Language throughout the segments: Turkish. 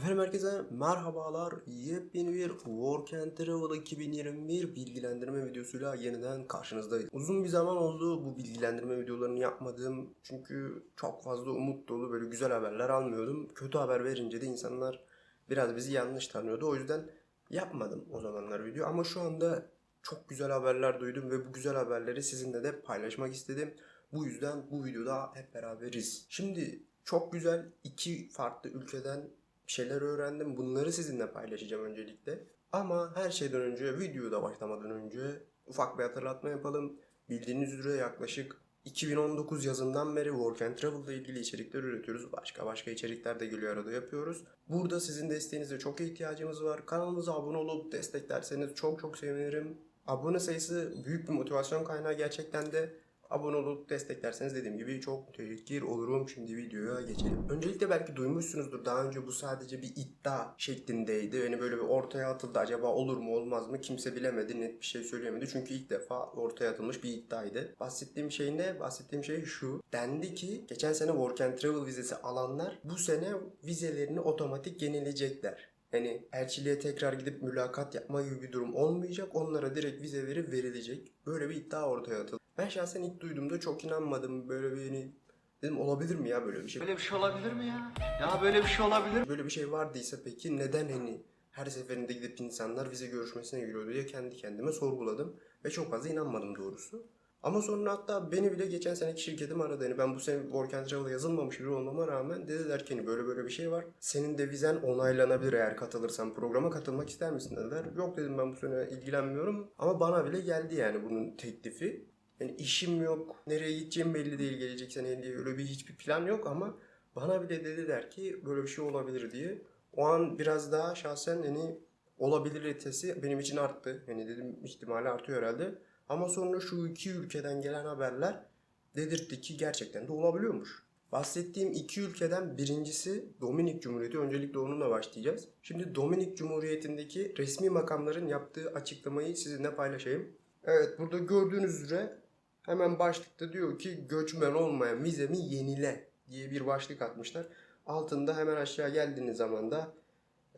Efendim herkese merhabalar. Yepyeni bir Work and Travel 2021 bilgilendirme videosuyla yeniden karşınızdayız. Uzun bir zaman oldu bu bilgilendirme videolarını yapmadığım. Çünkü çok fazla umut dolu böyle güzel haberler almıyordum. Kötü haber verince de insanlar biraz bizi yanlış tanıyordu. O yüzden yapmadım o zamanlar video. Ama şu anda çok güzel haberler duydum ve bu güzel haberleri sizinle de paylaşmak istedim. Bu yüzden bu videoda hep beraberiz. Şimdi çok güzel iki farklı ülkeden bir şeyler öğrendim. Bunları sizinle paylaşacağım öncelikle. Ama her şeyden önce videoda başlamadan önce ufak bir hatırlatma yapalım. Bildiğiniz üzere yaklaşık 2019 yazından beri Work and Travel ile ilgili içerikler üretiyoruz. Başka başka içerikler de geliyor arada yapıyoruz. Burada sizin desteğinize çok ihtiyacımız var. Kanalımıza abone olup desteklerseniz çok çok sevinirim. Abone sayısı büyük bir motivasyon kaynağı gerçekten de abone olup desteklerseniz dediğim gibi çok müteşekkir olurum. Şimdi videoya geçelim. Öncelikle belki duymuşsunuzdur. Daha önce bu sadece bir iddia şeklindeydi. Yani böyle bir ortaya atıldı. Acaba olur mu olmaz mı? Kimse bilemedi. Net bir şey söyleyemedi. Çünkü ilk defa ortaya atılmış bir iddiaydı. Bahsettiğim şey ne? Bahsettiğim şey şu. Dendi ki geçen sene Work and Travel vizesi alanlar bu sene vizelerini otomatik yenilecekler. Yani elçiliğe tekrar gidip mülakat yapma gibi bir durum olmayacak. Onlara direkt vizeleri verilecek. Böyle bir iddia ortaya atıldı. Ben şahsen ilk duyduğumda çok inanmadım. Böyle bir hani dedim olabilir mi ya böyle bir şey? Böyle bir şey olabilir mi ya? Ya böyle bir şey olabilir mi? Böyle bir şey vardıysa peki neden hani her seferinde gidip insanlar vize görüşmesine giriyor diye kendi kendime sorguladım. Ve çok fazla inanmadım doğrusu. Ama sonra hatta beni bile geçen seneki şirketim aradı. Yani ben bu sene Work and Travel'a yazılmamış biri olmama rağmen dediler ki hani böyle böyle bir şey var. Senin de vizen onaylanabilir eğer katılırsan programa katılmak ister misin dediler. Yok dedim ben bu sene ilgilenmiyorum. Ama bana bile geldi yani bunun teklifi. Yani işim yok, nereye gideceğim belli değil gelecek sene diye öyle bir hiçbir plan yok ama bana bile dediler ki böyle bir şey olabilir diye. O an biraz daha şahsen hani olabiliritesi benim için arttı. Yani dedim ihtimali artıyor herhalde. Ama sonra şu iki ülkeden gelen haberler dedirtti ki gerçekten de olabiliyormuş. Bahsettiğim iki ülkeden birincisi Dominik Cumhuriyeti. Öncelikle onunla başlayacağız. Şimdi Dominik Cumhuriyeti'ndeki resmi makamların yaptığı açıklamayı sizinle paylaşayım. Evet burada gördüğünüz üzere hemen başlıkta diyor ki göçmen olmayan vizemi yenile diye bir başlık atmışlar. Altında hemen aşağı geldiğiniz zaman da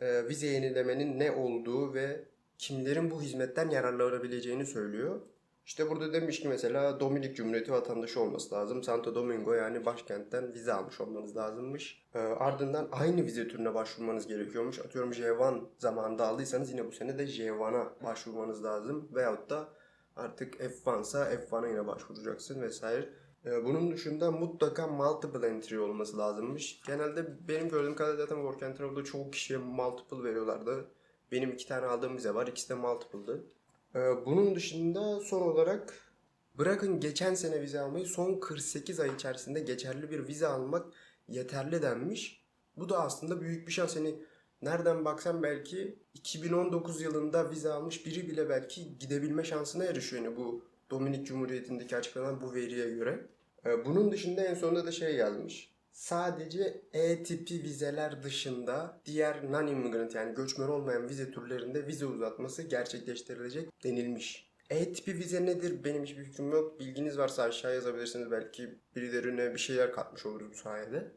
e, vize yenilemenin ne olduğu ve kimlerin bu hizmetten yararlanabileceğini söylüyor. İşte burada demiş ki mesela Dominik Cumhuriyeti vatandaşı olması lazım. Santo Domingo yani başkentten vize almış olmanız lazımmış. Ee, ardından aynı vize türüne başvurmanız gerekiyormuş. Atıyorum J1 zamanında aldıysanız yine bu sene de J1'a başvurmanız lazım. Veyahut da artık F1 ise F1'a yine başvuracaksın vesaire. Ee, bunun dışında mutlaka multiple entry olması lazımmış. Genelde benim gördüğüm kadarıyla zaten Work and Travel'da çoğu kişiye multiple veriyorlardı. Benim iki tane aldığım vize var. İkisi de multiple'dı. Ee, bunun dışında son olarak bırakın geçen sene vize almayı son 48 ay içerisinde geçerli bir vize almak yeterli denmiş. Bu da aslında büyük bir şans. Hani nereden baksan belki 2019 yılında vize almış biri bile belki gidebilme şansına erişiyor. Yani bu Dominik Cumhuriyeti'ndeki açıklanan bu veriye göre. Ee, Bunun dışında en sonunda da şey yazmış. Sadece E tipi vizeler dışında diğer non-immigrant yani göçmen olmayan vize türlerinde vize uzatması gerçekleştirilecek denilmiş. E tipi vize nedir benim hiçbir fikrim yok. Bilginiz varsa aşağı yazabilirsiniz. Belki birilerine bir şeyler katmış oluruz bu sayede.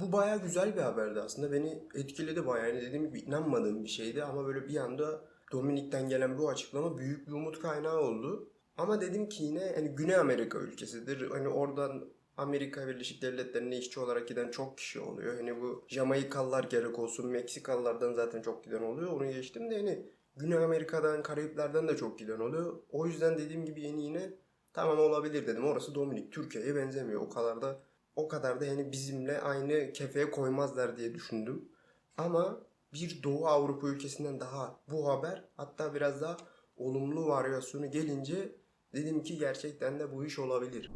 Bu baya güzel bir haberdi aslında. Beni etkiledi bayağı. Yani dediğim gibi inanmadığım bir şeydi ama böyle bir anda Dominik'ten gelen bu açıklama büyük bir umut kaynağı oldu. Ama dedim ki yine hani Güney Amerika ülkesidir. Hani oradan Amerika Birleşik Devletleri'ne işçi olarak giden çok kişi oluyor. Hani bu Jamaikalılar gerek olsun, Meksikalılardan zaten çok giden oluyor. Onu geçtim de hani Güney Amerika'dan, Karayipler'den de çok giden oluyor. O yüzden dediğim gibi yeni yine tamam olabilir dedim. Orası Dominik, Türkiye'ye benzemiyor. O kadar da o kadar da yani bizimle aynı kefeye koymazlar diye düşündüm. Ama bir Doğu Avrupa ülkesinden daha bu haber hatta biraz daha olumlu varyasyonu gelince dedim ki gerçekten de bu iş olabilir.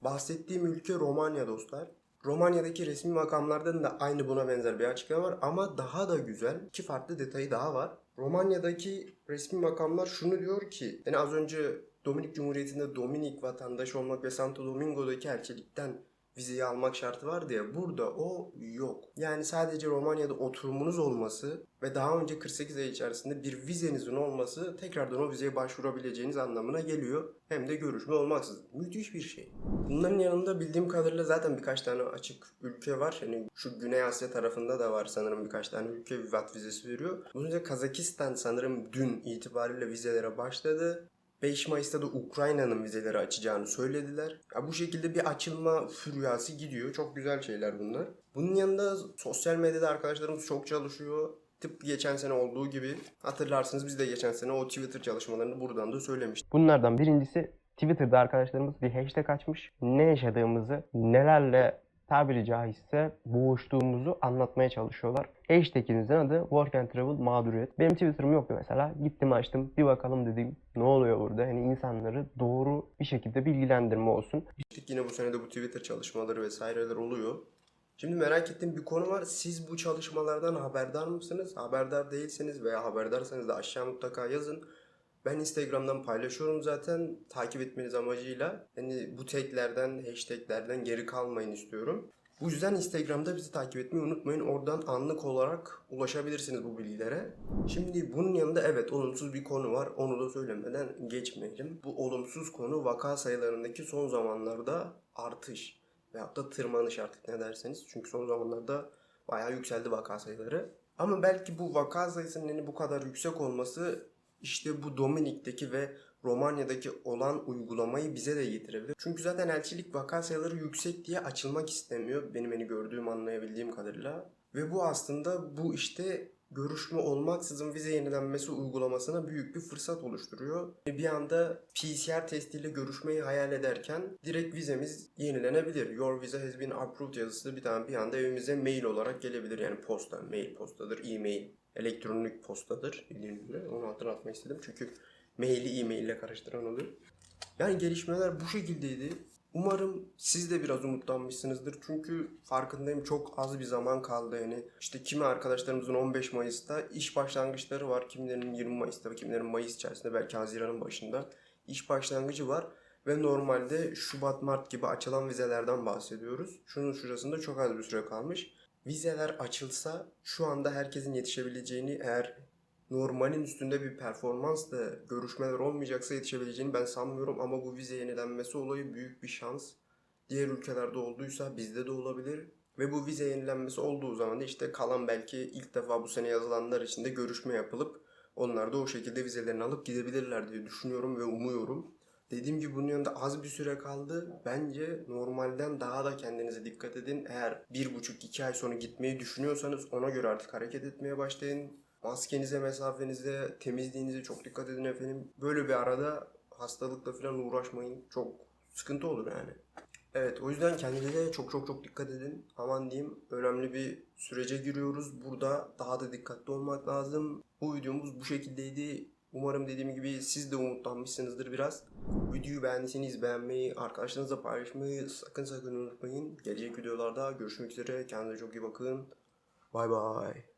Bahsettiğim ülke Romanya dostlar. Romanya'daki resmi makamlardan da aynı buna benzer bir açıklama var ama daha da güzel. iki farklı detayı daha var. Romanya'daki resmi makamlar şunu diyor ki, yani az önce Dominik Cumhuriyeti'nde Dominik vatandaşı olmak ve Santo Domingo'daki elçilikten vizeyi almak şartı vardı ya burada o yok. Yani sadece Romanya'da oturumunuz olması ve daha önce 48 ay içerisinde bir vizenizin olması tekrardan o vizeye başvurabileceğiniz anlamına geliyor. Hem de görüşme olmaksızın. Müthiş bir şey. Bunların yanında bildiğim kadarıyla zaten birkaç tane açık ülke var. Yani şu Güney Asya tarafında da var sanırım birkaç tane ülke vivat vizesi veriyor. Bunun için Kazakistan sanırım dün itibariyle vizelere başladı. 5 Mayıs'ta da Ukrayna'nın vizeleri açacağını söylediler. Ya bu şekilde bir açılma füryası gidiyor. Çok güzel şeyler bunlar. Bunun yanında sosyal medyada arkadaşlarımız çok çalışıyor. Tıpkı geçen sene olduğu gibi hatırlarsınız biz de geçen sene o Twitter çalışmalarını buradan da söylemiştik. Bunlardan birincisi Twitter'da arkadaşlarımız bir hashtag açmış. Ne yaşadığımızı, nelerle tabiri caizse boğuştuğumuzu anlatmaya çalışıyorlar. Hashtag'imizin adı Work and Travel mağduriyet. Benim Twitter'ım yoktu mesela. Gittim açtım bir bakalım dedim ne oluyor burada. Yani insanları doğru bir şekilde bilgilendirme olsun. Yine bu sene de bu Twitter çalışmaları vesaireler oluyor. Şimdi merak ettiğim bir konu var. Siz bu çalışmalardan haberdar mısınız? Haberdar değilseniz veya haberdarsanız da aşağı mutlaka yazın. Ben Instagram'dan paylaşıyorum zaten takip etmeniz amacıyla. Yani bu taglerden, hashtaglerden geri kalmayın istiyorum. Bu yüzden Instagram'da bizi takip etmeyi unutmayın. Oradan anlık olarak ulaşabilirsiniz bu bilgilere. Şimdi bunun yanında evet olumsuz bir konu var. Onu da söylemeden geçmeyelim. Bu olumsuz konu vaka sayılarındaki son zamanlarda artış veyahut da tırmanış artık ne derseniz. Çünkü son zamanlarda bayağı yükseldi vaka sayıları. Ama belki bu vaka sayısının hani bu kadar yüksek olması işte bu Dominik'teki ve Romanya'daki olan uygulamayı bize de getirebilir. Çünkü zaten elçilik vaka sayıları yüksek diye açılmak istemiyor. Benim beni gördüğüm anlayabildiğim kadarıyla. Ve bu aslında bu işte görüşme olmaksızın vize yenilenmesi uygulamasına büyük bir fırsat oluşturuyor. Bir anda PCR testiyle görüşmeyi hayal ederken direkt vizemiz yenilenebilir. Your visa has been approved yazısı bir tane bir anda evimize mail olarak gelebilir. Yani posta, mail postadır, e-mail, elektronik postadır bildiğiniz üzere. Onu hatırlatmak istedim çünkü maili e-mail ile karıştıran oluyor. Yani gelişmeler bu şekildeydi. Umarım siz de biraz umutlanmışsınızdır. Çünkü farkındayım çok az bir zaman kaldı yani. İşte kimi arkadaşlarımızın 15 Mayıs'ta iş başlangıçları var. Kimilerinin 20 Mayıs'ta, kimilerinin Mayıs içerisinde belki Haziran'ın başında iş başlangıcı var. Ve normalde Şubat, Mart gibi açılan vizelerden bahsediyoruz. Şunun şurasında çok az bir süre kalmış. Vizeler açılsa şu anda herkesin yetişebileceğini eğer normalin üstünde bir performansla görüşmeler olmayacaksa yetişebileceğini ben sanmıyorum ama bu vize yenilenmesi olayı büyük bir şans. Diğer ülkelerde olduysa bizde de olabilir. Ve bu vize yenilenmesi olduğu zaman da işte kalan belki ilk defa bu sene yazılanlar için de görüşme yapılıp onlar da o şekilde vizelerini alıp gidebilirler diye düşünüyorum ve umuyorum. Dediğim gibi bunun yanında az bir süre kaldı. Bence normalden daha da kendinize dikkat edin. Eğer bir buçuk iki ay sonra gitmeyi düşünüyorsanız ona göre artık hareket etmeye başlayın. Maskenize, mesafenize, temizliğinize çok dikkat edin efendim. Böyle bir arada hastalıkla falan uğraşmayın. Çok sıkıntı olur yani. Evet o yüzden kendinize çok çok çok dikkat edin. Aman diyeyim önemli bir sürece giriyoruz. Burada daha da dikkatli olmak lazım. Bu videomuz bu şekildeydi. Umarım dediğim gibi siz de umutlanmışsınızdır biraz. Videoyu beğendiyseniz beğenmeyi, arkadaşlarınızla paylaşmayı sakın sakın unutmayın. Gelecek videolarda görüşmek üzere. Kendinize çok iyi bakın. Bay bay.